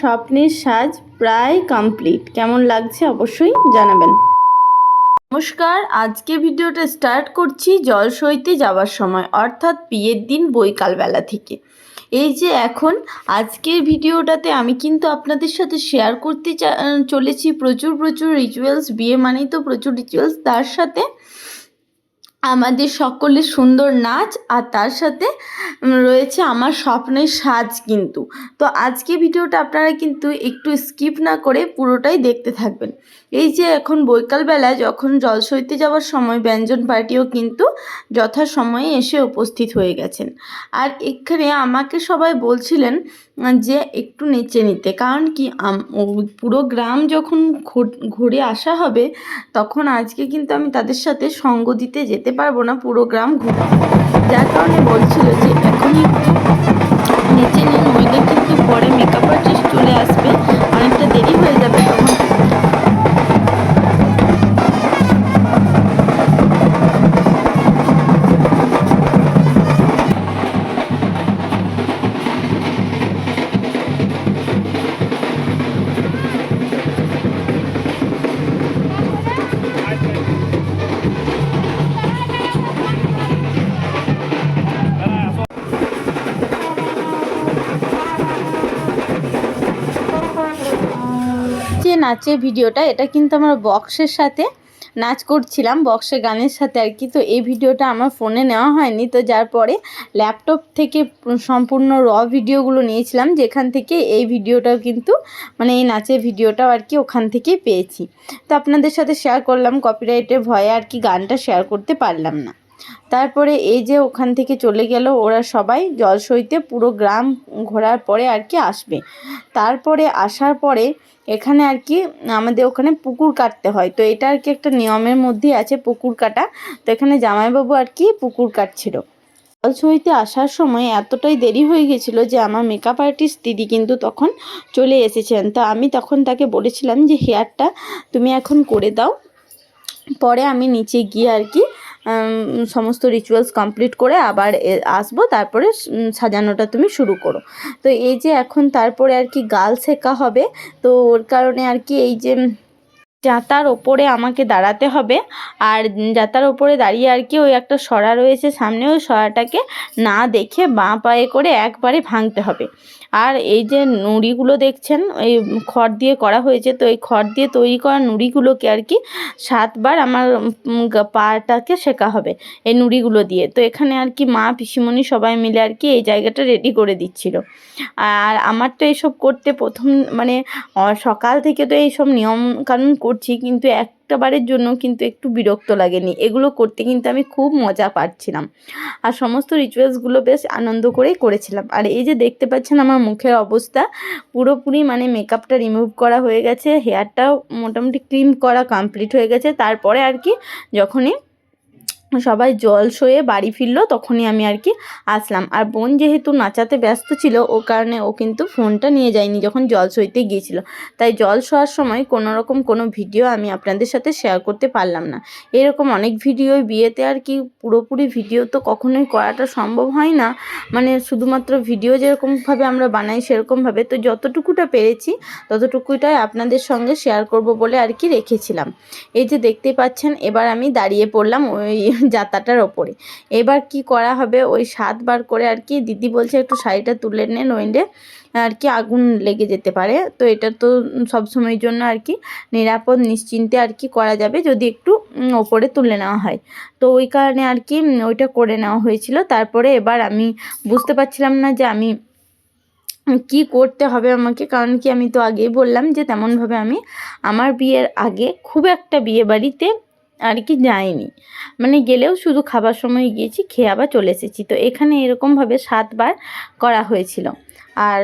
স্বপ্নের সাজ প্রায় কমপ্লিট কেমন লাগছে অবশ্যই জানাবেন। নমস্কার, আজকে ভিডিওটা স্টার্ট করছি জল সইতে যাওয়ার সময়, অর্থাৎ বিয়ের দিন বৈকালবেলা থেকে। এই যে এখন আজকের ভিডিওটাতে আমি কিন্তু আপনাদের সাথে শেয়ার করতে চলেছি প্রচুর প্রচুর রিচুয়ালস বিয়ে মানেই তো প্রচুর রিচুয়ালস তার সাথে আমাদের সকলের সুন্দর নাচ আর তার সাথে রয়েছে আমার স্বপ্নের সাজ কিন্তু। তো আজকে ভিডিওটা আপনারা কিন্তু একটু স্কিপ না করে পুরোটাই দেখতে থাকবেন। এই যে এখন বৈকালবেলায় যখন জল সইতে যাওয়ার সময় ব্যঞ্জন পার্টিও কিন্তু যথাসময়ে এসে উপস্থিত হয়ে গেছেন। আর এখানে আমাকে সবাই বলছিলেন যে একটু নেচে নিতে। কারণ কি পুরো গ্রাম যখন ঘুরে আসা হবে, তখন আজকে কিন্তু আমি তাদের সাথে সঙ্গ দিতে যেতে পারব না, পুরো গ্রাম ঘুরে যার কারণে বলছিল যে যে নাচের ভিডিওটা, এটা কিন্তু আমার বক্সের সাথে নাচ করছিলাম বক্সে গানের সাথে আর কি। তো এই ভিডিওটা আমার ফোনে নেওয়া হয়নি, তো যার পরে ল্যাপটপ থেকে সম্পূর্ণ র ভিডিওগুলো নিয়েছিলাম, যেখান থেকে এই ভিডিওটাও কিন্তু মানে এই নাচের ভিডিওটাও আর কি ওখান থেকেই পেয়েছি। তো আপনাদের সাথে শেয়ার করলাম কপিরাইটের ভয়ে আর কি গানটা শেয়ার করতে পারলাম না। তারপরে এই যে ওখান থেকে চলে গেল ওরা সবাই জল সইতে পুরো গ্রাম ঘোরার পরে আর কি আসবে। তারপরে আসার পরে এখানে আর কি আমাদের ওখানে পুকুর কাটতে হয়। তো এটা আর কি একটা নিয়মের মধ্যেই আছে পুকুর কাটা। তো এখানে জামাইবাবু আর কি পুকুর কাটছিল। জল সইতে আসার সময় এতটাই দেরি হয়ে গেছিল যে আমার মেকআপ আর্টিস্ট দিদি কিন্তু তখন চলে এসেছেন। তো আমি তখন তাকে বলেছিলাম যে, হেয়ারটা তুমি এখন করে দাও। পরে আমি নিচে গিয়ে আর কি সমস্ত রিচুয়ালস কমপ্লিট করে আবার আসব। তারপরে সাজানোটা তুমি শুরু করো। তো এই যে এখন তারপরে আর কি গাল শেখা হবে, তো ওর কারণে আর কি এই যে যাতার ওপরে আমাকে দাঁড়াতে হবে। আর যাতার ওপরে দাঁড়িয়ে আর কি ওই একটা সরা রয়েছে সামনে, ওই সরাটাকে না দেখে বাঁ পায়ে করে একবারে ভাঙতে হবে। আর এই যে নুড়িগুলো দেখছেন, এই খড় দিয়ে করা হয়েছে, তো এই খড় দিয়ে তৈরি করা নুড়িগুলোকে আর কি সাতবার আমার পাটাকে শেখা হবে এই নুড়িগুলো দিয়ে। তো এখানে আর কি মা পিসিমণি সবাই মিলে আর কি এই জায়গাটা রেডি করে দিচ্ছিল। আর আমার তো এইসব করতে প্রথম মানে সকাল থেকে তো এইসব নিয়ম কানুন করছি, কিন্তু একটা বারের জন্য কিন্তু একটু বিরক্ত লাগেনি। এগুলো করতে কিন্তু আমি খুব মজা পাচ্ছিলাম আর সমস্ত রিচুয়ালসগুলো বেশ আনন্দ করেই করেছিলাম। আর এই যে দেখতে পাচ্ছেন আমার মুখের অবস্থা, পুরোপুরি মানে মেকআপটা রিমুভ করা হয়ে গেছে হেয়ারটাও মোটামুটি ক্লিম করা কমপ্লিট হয়ে গেছে। তারপরে আর কি যখনই সবাই জল সয়ে বাড়ি ফিরলো, তখনই আমি আর কি আসলাম। আর বোন যেহেতু নাচাতে ব্যস্ত ছিল, ও কারণে ও কিন্তু ফোনটা নিয়ে যায়নি যখন জল সইতে গিয়েছিল। তাই জল শোয়ার সময় কোনো রকম কোনো ভিডিও আমি আপনাদের সাথে শেয়ার করতে পারলাম না। এরকম অনেক ভিডিও, বিয়েতে আর কি পুরোপুরি ভিডিও তো কখনোই করাটা সম্ভব হয় না। মানে শুধুমাত্র ভিডিও যেরকমভাবে আমরা বানাই সেরকমভাবে। তো যতটুকুটা পেরেছি, ততটুকুটাই আপনাদের সঙ্গে শেয়ার করব বলে আর কি রেখেছিলাম। এই যে দেখতেই পাচ্ছেন, এবার আমি দাঁড়িয়ে পড়লাম ওই জাতাটার ওপরে এবার কি করা হবে? ওই সাতবার করে আর কি দিদি বলছে একটু শাড়িটা তুলে নে, নইলে আর কি আগুন লেগে যেতে পারে। তো এটা তো সব সময়ের জন্য আর কি নিরাপদ, নিশ্চিন্তে আর কি করা যাবে যদি একটু ওপরে তুলে নেওয়া হয়। তো ওই কারণে আর কি ওইটা করে নেওয়া হয়েছিল। তারপরে এবার আমি বুঝতে পারছিলাম না যে আমি কি করতে হবে আমাকে। কারণ কি আমি তো আগেই বললাম যে তেমনভাবে আমি আমার বিয়ের আগে খুব একটা বিয়ে বাড়িতে আর কি যাইনি মানে গেলেও শুধু খাবার সময় গিয়েছি, খেয়ে আবার চলে এসেছি। তো এখানে এরকমভাবে সাতবার করা হয়েছিল। আর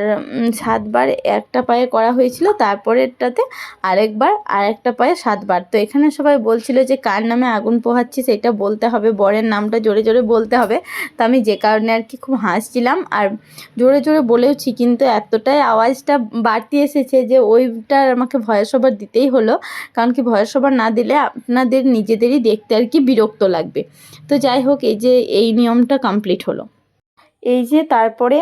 সাতবার একটা পায়ে করা হয়েছিল, তারপরেরটাতে আরেকবার আর একটা পায়ে সাতবার। তো এখানে সবাই বলছিল যে, কার নামে আগুন পোহাচ্ছি সেটা বলতে হবে, বরের নামটা জোরে জোরে বলতে হবে। তো আমি যে কারণে আর কি খুব হাসছিলাম, আর জোরে জোরে বলেওছি, কিন্তু এতটাই আওয়াজটা বাড়তি এসেছে যে, ওইটা আমাকে ভয়েস ওভার দিতেই হলো। কারণ কি ভয়েস ওভার না দিলে আপনাদের নিজেদেরই দেখতে আর কি বিরক্ত লাগবে। তো যাই হোক, এই যে, এই নিয়মটা কমপ্লিট হলো। এই যে তারপরে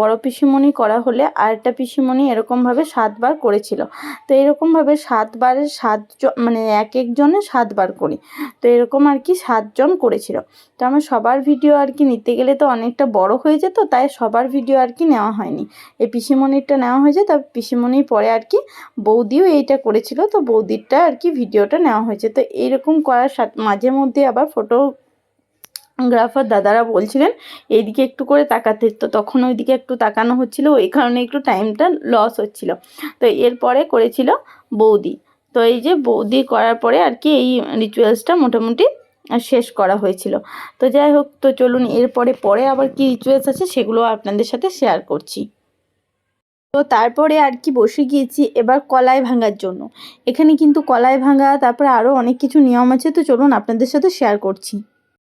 বড় পিসিমণি করা হলে আরেকটা পিসিমণি এরকমভাবে সাতবার করেছিল। তো এরকমভাবে সাতবারের সাতজন মানে এক একজনে সাতবার করি। তো এরকম আর কি সাতজন করেছিল। তো আমার সবার ভিডিও আর কি নিতে গেলে তো অনেকটা বড় হয়ে যেত, তাই সবার ভিডিও আর কি নেওয়া হয়নি। এই পিসিমণিরটা নেওয়া হয়েছে তবে পিসিমণির পরে আর কি বৌদিও এইটা করেছিল, তো বৌদিরটা আর কি ভিডিওটা নেওয়া হয়েছে। তো এইরকম করার সাথে মাঝে মধ্যে আবার ফটো গ্রাফার দাদারা বলছিলেন, এইদিকে একটু করে তাকাতে। তো তখন ওইদিকে একটু তাকানো হচ্ছিল, ওই কারণে একটু টাইমটা লস হচ্ছিল। তো এরপরে করেছিল বৌদি। তো এই যে বৌদি করার পরে আর কি এই রিচুয়ালসটা মোটামুটি শেষ করা হয়েছিল। তো যাই হোক, তো চলুন এরপরে পরে আবার কি রিচুয়ালস আছে সেগুলো আপনাদের সাথে শেয়ার করছি। তো তারপরে আর কি বসে গিয়েছি এবার কলাই ভাঙার জন্য। এখানে কিন্তু কলাই ভাঙা, তারপরে আরও অনেক কিছু নিয়ম আছে, তো চলুন আপনাদের সাথে শেয়ার করছি।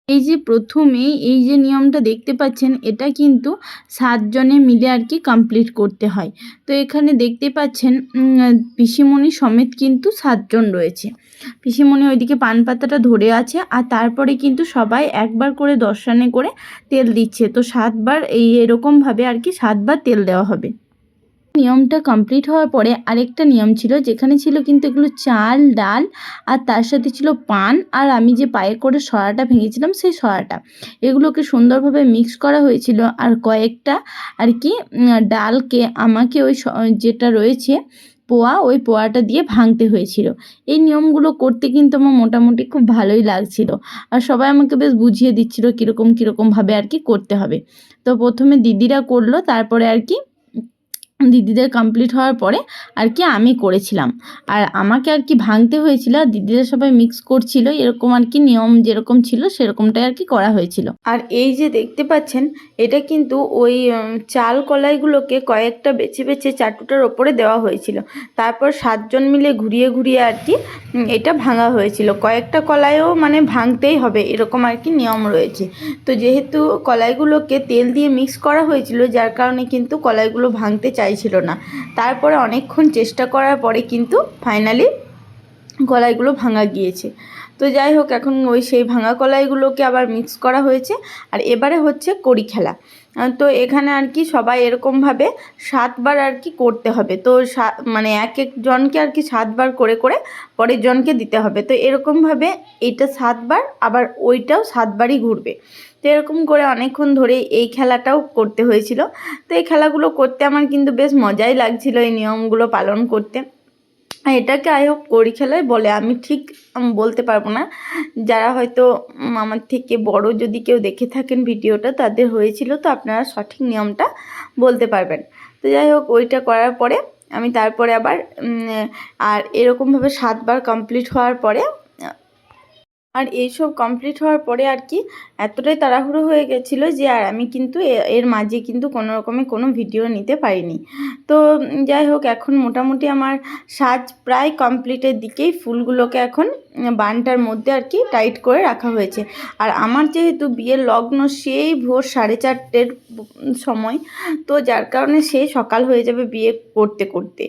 এই যে প্রথমে এই যে নিয়মটা দেখতে পাচ্ছেন, এটা কিন্তু সাতজনে মিলে আর কি কমপ্লিট করতে হয়। তো এখানে দেখতে পাচ্ছেন পিসিমণি সমেত কিন্তু সাতজন রয়েছে। পিসিমণি ওইদিকে পান পাতাটা ধরে আছে আর তারপরে কিন্তু সবাই একবার করে দর্শনে করে তেল দিচ্ছে। তো সাতবার এই এরকমভাবে আর কি সাতবার তেল দেওয়া হবে। নিয়মটা কমপ্লিট হওয়ার পরে আরেকটা নিয়ম ছিল, যেখানে ছিল কিন্তু এগুলো চাল, ডাল আর তার সাথে ছিল পান আর আমি যে পায়ে করে সরাটা ভেঙেছিলাম সেই সরাটা এগুলোকে সুন্দরভাবে মিক্স করা হয়েছিল আর কয়েকটা আর কি ডালকে আমাকে ওই যেটা রয়েছে পোয়া, ওই পোয়াটা দিয়ে ভাঙতে হয়েছিল। এই নিয়মগুলো করতে কিন্তু আমার মোটামুটি খুব ভালোই লাগছিল আর সবাই আমাকে বেশ বুঝিয়ে দিচ্ছিল কীরকম, কীরকমভাবে আর কি করতে হবে। তো প্রথমে দিদিরা করল, তারপরে আর কি দিদিদের কমপ্লিট হওয়ার পরে আর কি আমি করেছিলাম। আর আমাকে আর কি ভাঙতে হয়েছিল আর দিদিরা সবাই মিক্স করছিল, এরকম আর কি নিয়ম যেরকম ছিল সেরকমটাই আর কি করা হয়েছিল। আর এই যে দেখতে পাচ্ছেন, এটা কিন্তু ওই চাল কলাইগুলোকে কয়েকটা বেছে বেছে চাটুটার ওপরে দেওয়া হয়েছিল। তারপর সাতজন মিলে ঘুরিয়ে ঘুরিয়ে আর কি এটা ভাঙা হয়েছিল। কয়েকটা কলাইও মানে ভাঙতেই হবে, এরকম আর কি নিয়ম রয়েছে। তো যেহেতু কলাইগুলোকে তেল দিয়ে মিক্স করা হয়েছিল, যার কারণে কিন্তু কলাইগুলো ভাঙতে চাইছিল না। তারপরে অনেকক্ষণ চেষ্টা করার পরে কিন্তু ফাইনালি কলাইগুলো ভাঙা গিয়েছে। তো যাই হোক, এখন ওই সেই ভাঙা কলাইগুলোকে আবার মিক্স করা হয়েছে। আর এবারে হচ্ছে কড়ি খেলা। তো এখানে আর কি সবাই এরকমভাবে সাতবার আর কি করতে হবে। তো মানে এক একজনকে আর কি সাতবার করে করে পরের জনকে দিতে হবে। তো এরকমভাবে এইটা সাতবার, আবার ওইটাও সাতবারই ঘুরবে। তো এরকম করে অনেকক্ষণ ধরে এই খেলাটাও করতে হয়েছিল। তো এই খেলাগুলো করতে আমার কিন্তু বেশ মজাই লাগছিল এই নিয়মগুলো পালন করতে। এটাকে আই হোপ করি খেলায় বলে, আমি ঠিক বলতে পারব না। যারা হয়তো আমার থেকে বড় যদি কেউ দেখে থাকেন ভিডিওটা, তাদের হয়েছিল তো আপনারা সঠিক নিয়মটা বলতে পারবেন। তো যাই হোক, ওইটা করার পরে আমি তারপরে আবার আর এরকমভাবে সাতবার কমপ্লিট হওয়ার পরে, আর এইসব কমপ্লিট হওয়ার পরে আর কি এতটাই তাড়াহুড়ো হয়ে গেছিল যে আর আমি কিন্তু এর মাঝে কিন্তু কোনো রকমে কোনো ভিডিও নিতে পারিনি। তো যাই হোক, এখন মোটামুটি আমার সাজ প্রায় কমপ্লিটের দিকেই ফুলগুলোকে এখন বানটার মধ্যে আর কি টাইট করে রাখা হয়েছে। আর আমার যেহেতু বিয়ের লগ্ন সেই ভোর সাড়ে চারটের সময়, তো যার কারণে সেই সকাল হয়ে যাবে বিয়ে করতে করতে।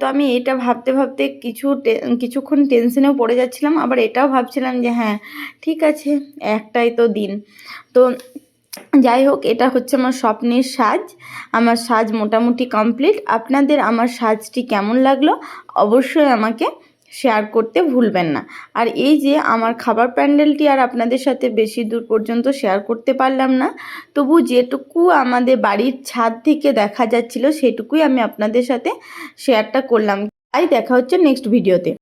তো আমি এটা ভাবতে ভাবতে কিছু কিছুক্ষণ টেনশনেও পড়ে যাচ্ছিলাম। আবার এটাও ভাবছিলাম যে হ্যাঁ ঠিক আছে, একটাই তো দিন। তো যাই হোক, এটা হচ্ছে আমার স্বপ্নের সাজ। আমার সাজ মোটামুটি কমপ্লিট আপনাদের আমার সাজটি কেমন লাগল অবশ্যই আমাকে শেয়ার করতে ভুলবেন না। আর এই যে আমার খাবার প্যান্ডেলটি আর আপনাদের সাথে বেশি দূর পর্যন্ত শেয়ার করতে পারলাম না, তবু যেটুকু আমাদের বাড়ির ছাদ থেকে দেখা যাচ্ছিল, সেটুকুই আমি আপনাদের সাথে শেয়ারটা করলাম। তাই দেখা হচ্ছে নেক্সট ভিডিওতে